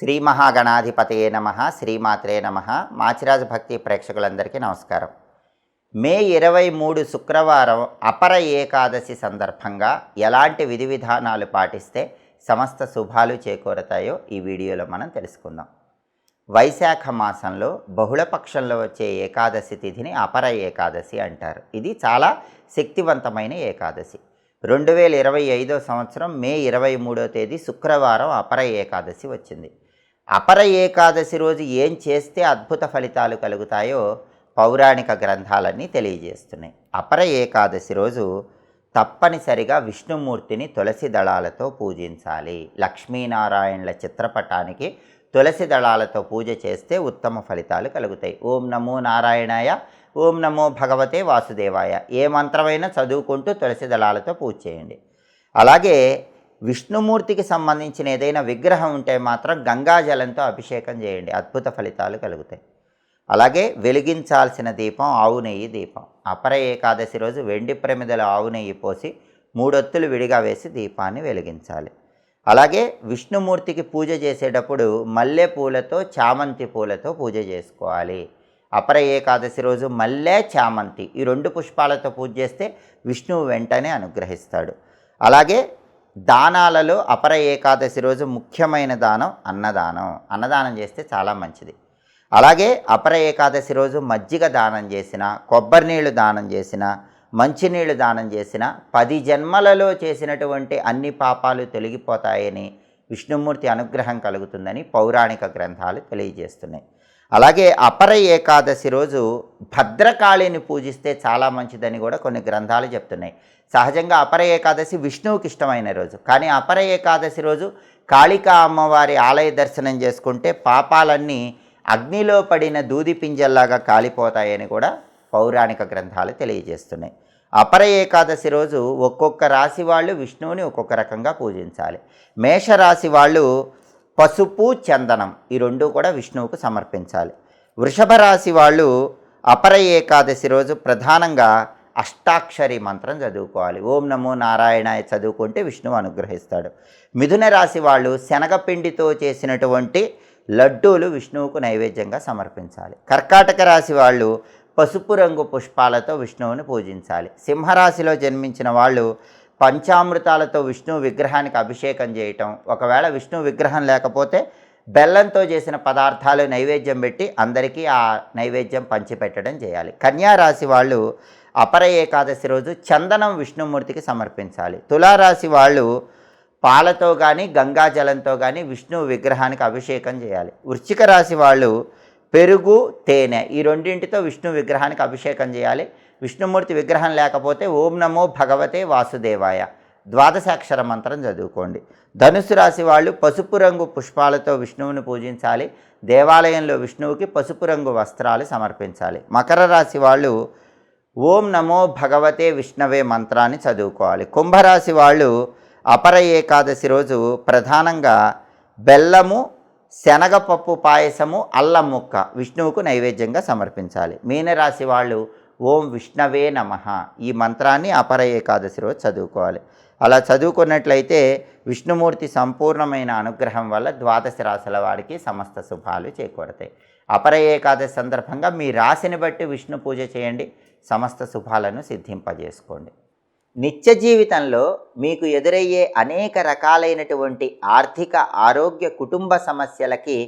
శ్రీ మహాగణాధిపతయే నమ శ్రీమాత్రే నమ. మాచిరాజ భక్తి ప్రేక్షకులందరికీ నమస్కారం. మే ఇరవై మూడు శుక్రవారం అపర ఏకాదశి సందర్భంగా ఎలాంటి విధి విధానాలు పాటిస్తే సమస్త శుభాలు చేకూరతాయో ఈ వీడియోలో మనం తెలుసుకుందాం. వైశాఖ మాసంలో బహుళపక్షంలో వచ్చే ఏకాదశి తిథిని అపర ఏకాదశి అంటారు. ఇది చాలా శక్తివంతమైన ఏకాదశి. రెండు వేల ఇరవై ఐదో సంవత్సరం మే ఇరవై మూడో తేదీ శుక్రవారం అపర ఏకాదశి వచ్చింది. అపర ఏకాదశి రోజు ఏం చేస్తే అద్భుత ఫలితాలు కలుగుతాయో పౌరాణిక గ్రంథాలన్నీ తెలియజేస్తున్నాయి. అపర ఏకాదశి రోజు తప్పనిసరిగా విష్ణుమూర్తిని తులసి దళాలతో పూజించాలి. లక్ష్మీనారాయణుల చిత్రపటానికి తులసి దళాలతో పూజ చేస్తే ఉత్తమ ఫలితాలు కలుగుతాయి. ఓం నమో నారాయణాయ ఓం నమో భగవతే వాసుదేవాయ. ఏ మంత్రమైనా చదువుకుంటూ తులసి దళాలతో పూజ చేయండి. అలాగే విష్ణుమూర్తికి సంబంధించిన ఏదైనా విగ్రహం ఉంటే మాత్రం గంగాజలంతో అభిషేకం చేయండి. అద్భుత ఫలితాలు కలుగుతాయి. అలాగే వెలిగించాల్సిన దీపం ఆవు నెయ్యి దీపం. అపర ఏకాదశి రోజు వెండి ప్రమిదల ఆవు నెయ్యి పోసి మూడొత్తులు విడిగా వేసి దీపాన్ని వెలిగించాలి. అలాగే విష్ణుమూర్తికి పూజ చేసేటప్పుడు మల్లె పూలతో చామంతి పూలతో పూజ చేసుకోవాలి. అపర ఏకాదశి రోజు మల్లె చామంతి ఈ రెండు పుష్పాలతో పూజ చేస్తే విష్ణువు వెంటనే అనుగ్రహిస్తాడు. అలాగే దానాలలో అపర ఏకాదశి రోజు ముఖ్యమైన దానం అన్నదానం. అన్నదానం చేస్తే చాలా మంచిది. అలాగే అపర ఏకాదశి రోజు మజ్జిగ దానం చేసిన కొబ్బరి నీళ్ళు దానం చేసిన మంచినీళ్ళు దానం చేసిన పది జన్మలలో చేసినటువంటి అన్ని పాపాలు తొలగిపోతాయని విష్ణుమూర్తి అనుగ్రహం కలుగుతుందని పౌరాణిక గ్రంథాలు తెలియజేస్తున్నాయి. అలాగే అపర ఏకాదశి రోజు భద్రకాళిని పూజిస్తే చాలా మంచిదని కూడా కొన్ని గ్రంథాలు చెప్తున్నాయి. సహజంగా అపర ఏకాదశి విష్ణువుకి ఇష్టమైన రోజు. కానీ అపర ఏకాదశి రోజు కాళికా అమ్మవారి ఆలయ దర్శనం చేసుకుంటే పాపాలన్నీ అగ్నిలో పడిన దూది పింజల్లాగా కాలిపోతాయని కూడా పౌరాణిక గ్రంథాలు తెలియజేస్తున్నాయి. అపర ఏకాదశి రోజు ఒక్కొక్క రాశి వాళ్ళు విష్ణువుని ఒక్కొక్క రకంగా పూజించాలి. మేషరాశి వాళ్ళు పసుపు చందనం ఈ రెండు కూడా విష్ణువుకు సమర్పించాలి. వృషభ రాశి వాళ్ళు అపర ఏకాదశి రోజు ప్రధానంగా అష్టాక్షరి మంత్రం చదువుకోవాలి. ఓం నమో నారాయణాయ చదువుకుంటే విష్ణువు అనుగ్రహిస్తాడు. మిథున రాశి వాళ్ళు శనగపిండితో చేసినటువంటి లడ్డూలు విష్ణువుకు నైవేద్యంగా సమర్పించాలి. కర్కాటక రాశి వాళ్ళు పసుపు రంగు పుష్పాలతో విష్ణువుని పూజించాలి. సింహరాశిలో జన్మించిన వాళ్ళు పంచామృతాలతో విష్ణు విగ్రహానికి అభిషేకం చేయటం. ఒకవేళ విష్ణు విగ్రహం లేకపోతే బెల్లంతో చేసిన పదార్థాలు నైవేద్యం పెట్టి అందరికీ ఆ నైవేద్యం పంచిపెట్టడం చేయాలి. కన్యారాశి వాళ్ళు అపర ఏకాదశి రోజు చందనం విష్ణుమూర్తికి సమర్పించాలి. తులారాశి వాళ్ళు పాలతో కానీ గంగాజలంతో కానీ విష్ణు విగ్రహానికి అభిషేకం చేయాలి. వృశ్చిక రాశి వాళ్ళు పెరుగు తేనె ఈ రెండింటితో విష్ణు విగ్రహానికి అభిషేకం చేయాలి. విష్ణుమూర్తి విగ్రహం లేకపోతే ఓం నమో భగవతే వాసుదేవాయ. ద్వాదశాక్షర మంత్రం చదువుకోండి. ధనుసు రాశి వాళ్ళు పసుపు రంగు పుష్పాలతో విష్ణువుని పూజించాలి. దేవాలయంలో విష్ణువుకి పసుపు రంగు వస్త్రాలు సమర్పించాలి. మకర రాశి వాళ్ళు ఓం నమో భగవతే విష్ణవే మంత్రాన్ని చదువుకోవాలి. కుంభరాశి వాళ్ళు అపర ఏకాదశి రోజు ప్రధానంగా బెల్లము శనగపప్పు పాయసము అల్లం ముక్క విష్ణువుకు నైవేద్యంగా సమర్పించాలి. మీనరాశి వాళ్ళు ఓం విష్ణవే నమ. ఈ మంత్రాన్ని అపర ఏకాదశి రోజు చదువుకోవాలి. అలా చదువుకున్నట్లయితే విష్ణుమూర్తి సంపూర్ణమైన అనుగ్రహం వల్ల ద్వాదశి రాశుల వారికి సమస్త శుభాలు చేకూడతాయి అపర ఏకాదశి సందర్భంగా మీ రాశిని బట్టి విష్ణు పూజ చేయండి. సమస్త శుభాలను సిద్ధింపజేసుకోండి. నిత్య జీవితంలో మీకు ఎదురయ్యే అనేక రకాలైనటువంటి ఆర్థిక ఆరోగ్య కుటుంబ సమస్యలకి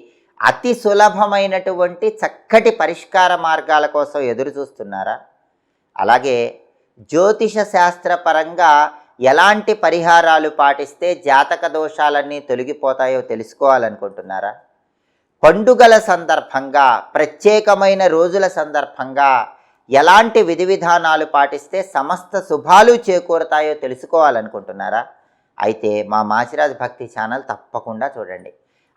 అతి సులభమైనటువంటి చక్కటి పరిష్కార మార్గాల కోసం ఎదురు చూస్తున్నారా? అలాగే జ్యోతిష శాస్త్రపరంగా ఎలాంటి పరిహారాలు పాటిస్తే జాతక దోషాలన్నీ తొలగిపోతాయో తెలుసుకోవాలనుకుంటున్నారా? పండుగల సందర్భంగా ప్రత్యేకమైన రోజుల సందర్భంగా ఎలాంటి విధి విధానాలు పాటిస్తే సమస్త శుభాలు చేకూరతాయో తెలుసుకోవాలనుకుంటున్నారా? అయితే మా మాచిరాజ్ భక్తి ఛానల్ తప్పకుండా చూడండి.